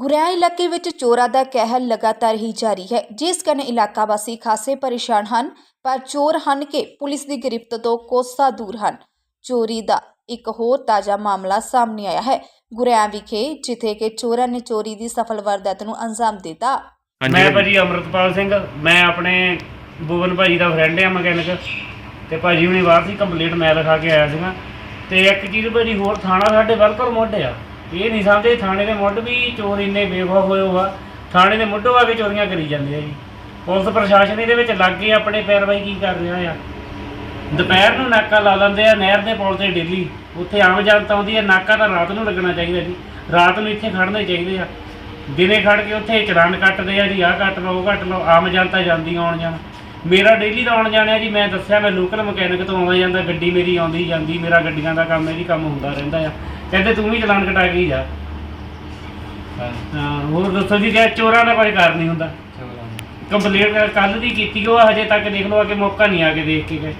ਗੁਰੇਆ ਇਲਾਕੇ ਵਿੱਚ ਚੋਰਾਂ ਦਾ ਕਹਿਰ ਲਗਾਤਾਰ ਹੀ ਜਾਰੀ ਹੈ। ਜਿਸ ਕਾਰਨ ਇਲਾਕਾ ਵਾਸੀ ਖਾਸੇ ਪਰੇਸ਼ਾਨ ਹਨ ਪਰ ਚੋਰ ਹਨ ਕਿ ਪੁਲਿਸ ਦੀ ਗ੍ਰਿਫਤ ਤੋਂ ਕੋਸਾ ਦੂਰ ਹਨ। ਚੋਰੀ ਦਾ ਇੱਕ ਹੋਰ ਤਾਜ਼ਾ ਮਾਮਲਾ ਸਾਹਮਣੇ ਆਇਆ ਹੈ। ਗੁਰੇਆ ਵਿਖੇ ਜਿੱਥੇ ਕਿ ਚੋਰਾਂ ਨੇ ਚੋਰੀ ਦੀ ਸਫਲ ਵਾਰਦਾਤ ਨੂੰ ਅੰਜਾਮ ਦਿੱਤਾ। ਮੈਂ ਭਾਜੀ ਅਮਰਤਪਾਲ ਸਿੰਘ ਮੈਂ ਆਪਣੇ ਬੁਵਨ ਭਾਜੀ ਦਾ ਫਰੈਂਡ ਆ ਮਕੈਨਿਕ। ਤੇ ਭਾਜੀ ਹੁਣੀ ਬਾਹਰ ਸੀ ਕੰਪਲੀਟ ਮੈਂ ਲਿਖਾ ਕੇ ਆਇਆ ਸੀਗਾ। ਤੇ ਇੱਕ ਚੀਜ਼ ਭਾਜੀ ਹੋਰ ਥਾਣਾ ਸਾਡੇ ਬਿਲਕੁਲ ਮੁੱਢ ਆ। ਇਹ ਨਹੀਂ ਸਮਝਦੇ, ਥਾਣੇ ਦੇ ਮੁੱਢ ਵੀ ਚੋਰ ਇੰਨੇ ਬੇਵਫਾ ਹੋਏ ਹੋਆ ਥਾਣੇ ਦੇ ਮੁੱਢੋਂ ਆ ਕੇ ਚੋਰੀਆਂ ਕਰੀ ਜਾਂਦੇ ਆ ਜੀ। ਪੁਲਿਸ ਪ੍ਰਸ਼ਾਸਨ ਇਹਦੇ ਵਿੱਚ ਲੱਗ ਕੇ ਆਪਣੇ ਪੈਰਵਾਈ ਕੀ ਕਰ ਰਿਹਾ ਆ। ਦੁਪਹਿਰ ਨੂੰ ਨਾਕਾ ਲਾ ਲੈਂਦੇ ਆ, ਨਹਿਰ ਦੇ ਪੁਲ ਤੇ ਡੇਲੀ। ਉੱਥੇ ਆਮ ਜਨਤਾ ਆਉਂਦੀ ਆ, ਨਾਕਾ ਤਾਂ ਰਾਤ ਨੂੰ ਲੱਗਣਾ ਚਾਹੀਦਾ ਜੀ। ਰਾਤ ਨੂੰ ਇੱਥੇ ਖੜਨੇ ਚਾਹੀਦੇ ਆ। ਦਿਨੇ ਖੜ ਕੇ ਉੱਥੇ ਚਲਾਨ ਕੱਟਦੇ ਆ ਜੀ, ਆਹ ਕੱਟ ਲਓ, ਉਹ ਕੱਟ ਲਓ, ਆਮ ਜਨਤਾ ਜਾਂਦੀ ਆਉਣ ਜਾਣ। ਮੇਰਾ ਡੇਲੀ ਦਾ ਆਉਣ ਜਾਣਿਆ ਜੀ, ਮੈਂ ਦੱਸਿਆ ਮੈਂ ਲੋਕਲ ਮਕੈਨਿਕ ਤੋਂ ਆਉਂਦਾ ਜਾਂਦਾ, ਗੱਡੀ ਮੇਰੀ ਆਉਂਦੀ ਜਾਂਦੀ, ਮੇਰਾ ਗੱਡੀਆਂ ਦਾ ਕੰਮ ਇਹ ਵੀ ਕੰਮ ਹੁੰਦਾ ਰਹਿੰਦਾ ਆ। ਕਹਿੰਦੇ ਤੂੰ ਵੀ ਚਲਾਨ ਕਟਾ ਕੇ ਹੀ ਜਾ। ਹਾਂ ਹੋਰ ਦੱਸੋ ਜੀ ਕਿ ਚੋਰਾਂ ਦਾ ਕੋਈ ਕਾਰਨ ਨਹੀਂ ਹੁੰਦਾ। ਕੰਪਲੀਟ ਕੱਲ ਦੀ ਕੀਤੀ ਉਹ ਹਜੇ ਤੱਕ ਦੇਖ ਲਓ ਆ ਕੇ ਮੌਕਾ ਨਹੀਂ ਆ ਕੇ ਦੇਖ ਕੇ ਗਏ।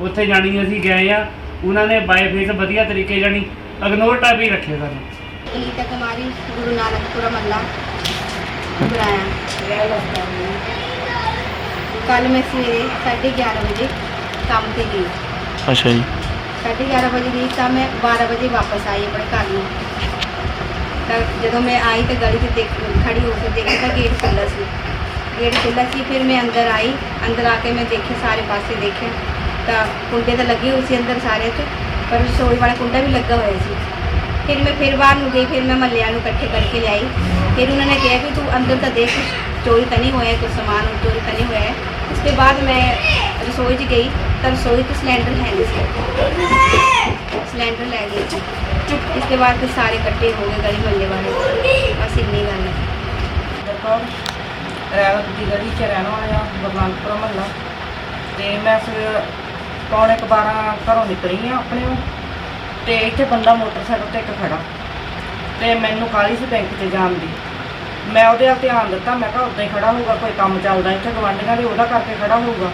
ਉੱਥੇ ਜਾਣੀ ਅਸੀਂ ਗਏ ਆ ਉਹਨਾਂ ਨੇ ਬਾਈ ਫੇਸ ਵਧੀਆ ਤਰੀਕੇ ਜਾਣੀ ਇਗਨੋਰ ਟਾਈਪ ਹੀ ਰੱਖਿਆ ਸਾਨੂੰ। ਨੀਤਾ ਕੁਮਾਰੀ ਗੁਰੂ ਨਾਨਕਪੁਰਾ ਮੱਲਾ ਬੁਲਾਇਆ। ਕੱਲ ਮੈਂ ਸਵੇਰੇ 11:30 ਵਜੇ ਕੰਮ ਤੇ ਗਈ। ਅੱਛਾ ਜੀ। 11:30 ਵਜੇ ਗਈ ਤਾਂ ਮੈਂ 12 ਵਜੇ ਵਾਪਸ ਆਈ ਆਪਣੇ ਘਰ ਨੂੰ ਤਾਂ ਜਦੋਂ ਮੈਂ ਆਈ ਤਾਂ ਗਲੀ 'ਚ ਦੇਖ ਖੜੀ ਹੋ ਕੇ ਦੇਖੀ ਤਾਂ ਗੇਟ ਖੁੱਲ੍ਹਾ ਸੀ। ਗੇਟ ਖੁੱਲ੍ਹਾ ਸੀ, ਫਿਰ ਮੈਂ ਅੰਦਰ ਆਈ। ਅੰਦਰ ਆ ਕੇ ਮੈਂ ਦੇਖਿਆ ਸਾਰੇ ਪਾਸੇ ਦੇਖਿਆ। ਤਾਂ ਕੁੰਡੇ ਤਾਂ ਲੱਗੇ ਹੋਏ ਸੀ ਅੰਦਰ ਸਾਰੇ 'ਚ, ਪਰ ਰਸੋਈ ਵਾਲਾ ਕੁੰਡਾ ਵੀ ਲੱਗਾ ਹੋਇਆ ਸੀ। ਫਿਰ ਮੈਂ ਫਿਰ ਬਾਹਰ ਨੂੰ ਗਈ, ਫਿਰ ਮੈਂ ਮੱਲਿਆਂ ਨੂੰ ਇਕੱਠੇ ਕਰਕੇ ਲਿਆਈ। ਫਿਰ ਉਹਨਾਂ ਨੇ ਕਿਹਾ ਕਿ ਤੂੰ ਅੰਦਰ ਤਾਂ ਦੇਖ, ਚੋਰੀ ਤਾਂ ਨਹੀਂ ਹੋਇਆ ਕੁਝ ਸਮਾਨ ਚੋਰੀ ਤਾਂ ਨਹੀਂ ਹੋਇਆ। ਹੈ ਉਸ ਤੋਂ ਬਾਅਦ ਮੈਂ ਰਸੋਈ 'ਚ ਗਈ, ਤਾਂ ਰਸੋਈ 'ਚ ਸਿਲੰਡਰ ਹੈ ਨਹੀਂ ਸੀ। ਇਸ ਤੋਂ ਬਾਅਦ ਫਿਰ ਸਾਰੇ ਇਕੱਠੇ ਹੋ ਗਏ ਗਲੀ ਮੱਲੇ ਵਾਲੇ। ਬਸ ਇੰਨੀ ਗੱਲ ਦੀ ਗਲੀ ਚ ਰਹਿਣ ਵਾਲਾ ਆ ਮਹੱਲਾ। ਤੇ ਮੈਂ ਸਵੇਰ ਪੌਣੇ 12 ਘਰੋਂ ਨਿਕਲੀ ਆ ਆਪਣੇ ਨੂੰ। ਤੇ ਇੱਥੇ ਬੰਦਾ ਮੋਟਰਸਾਈਕਲ ਤੇ ਇੱਕ ਖੜਾ। ਤੇ ਮੈਨੂੰ ਕਾਲੀ ਸੀ ਬੈਂਕ 'ਚ ਜਾਣ ਦੀ। ਮੈਂ ਉਹਦੇ ਵੱਲ ਧਿਆਨ ਦਿੱਤਾ, ਮੈਂ ਕਿਹਾ ਉੱਦਾਂ ਹੀ ਖੜਾ ਹੋਊਗਾ, ਕੋਈ ਕੰਮ ਚੱਲਦਾ ਇੱਥੇ ਗਵਾਂਢੀਆਂ ਦੇ ਉਹਦਾ ਕਰਕੇ ਖੜਾ ਹੋਊਗਾ।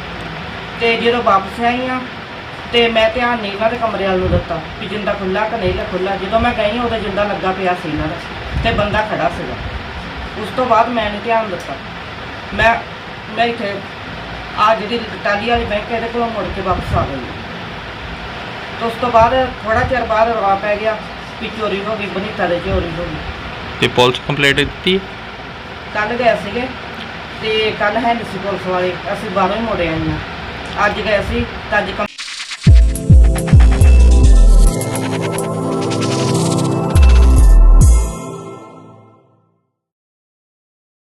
ਤੇ ਜਦੋਂ ਵਾਪਸ ਆਈ ਆ ਤੇ ਮੈਂ ਧਿਆਨ ਨਹੀਂ ਇਹਨਾਂ ਦੇ ਕਮਰੇ ਵੱਲ ਨੂੰ ਦਿੱਤਾ ਕਿ ਜਿੰਦਾ ਖੁੱਲਾ ਕਿ ਨਹੀਂ ਖੁੱਲਾ ਜਦੋਂ ਮੈਂ ਗਈ ਉਹਦਾ ਜਿੰਦਾ ਲੱਗਾ ਪਿਆ ਸੀ ਇਹਨਾਂ ਦਾ ਤੇ ਬੰਦਾ ਖੜਾ ਸੀਗਾ। ਉਸ ਤੋਂ ਬਾਅਦ ਮੈਂ ਨਹੀਂ ਧਿਆਨ ਦਿੱਤਾ। ਮੈਂ ਮੈਂ ਇੱਥੇ ਆ ਜਿਹੜੀ ਟਾਲੀ ਵਾਲੀ ਬੈਂਕ ਇਹਦੇ ਕੋਲੋਂ ਮੁੜ ਕੇ ਵਾਪਸ ਆ ਗਈ। ਤੇ ਉਸ ਤੋਂ ਬਾਅਦ ਥੋੜਾ ਚਿਰ ਬਾਅਦ ਰਵਾ ਪੈ ਗਿਆ ਵੀ ਚੋਰੀ ਹੋ ਗਈ ਬਨੀਤਾ ਦੇ ਚੋਰੀ ਹੋ ਗਈ। ਤੇ ਪੁਲਿਸ ਕੰਪਲੇਂਟ ਦਿੱਤੀ? ਕੱਲ ਗਏ ਸੀਗੇ ਤੇ ਕੱਲ ਹੈ ਨਹੀਂ ਸੀ ਪੁਲਿਸ ਵਾਲੇ ਅਸੀਂ ਬਾਹਰੋਂ ਹੀ ਮੁੜੇ ਆਏ ਹਾਂ। ਅੱਜ ਗਏ ਸੀ ਤਾਂ ਅੱਜ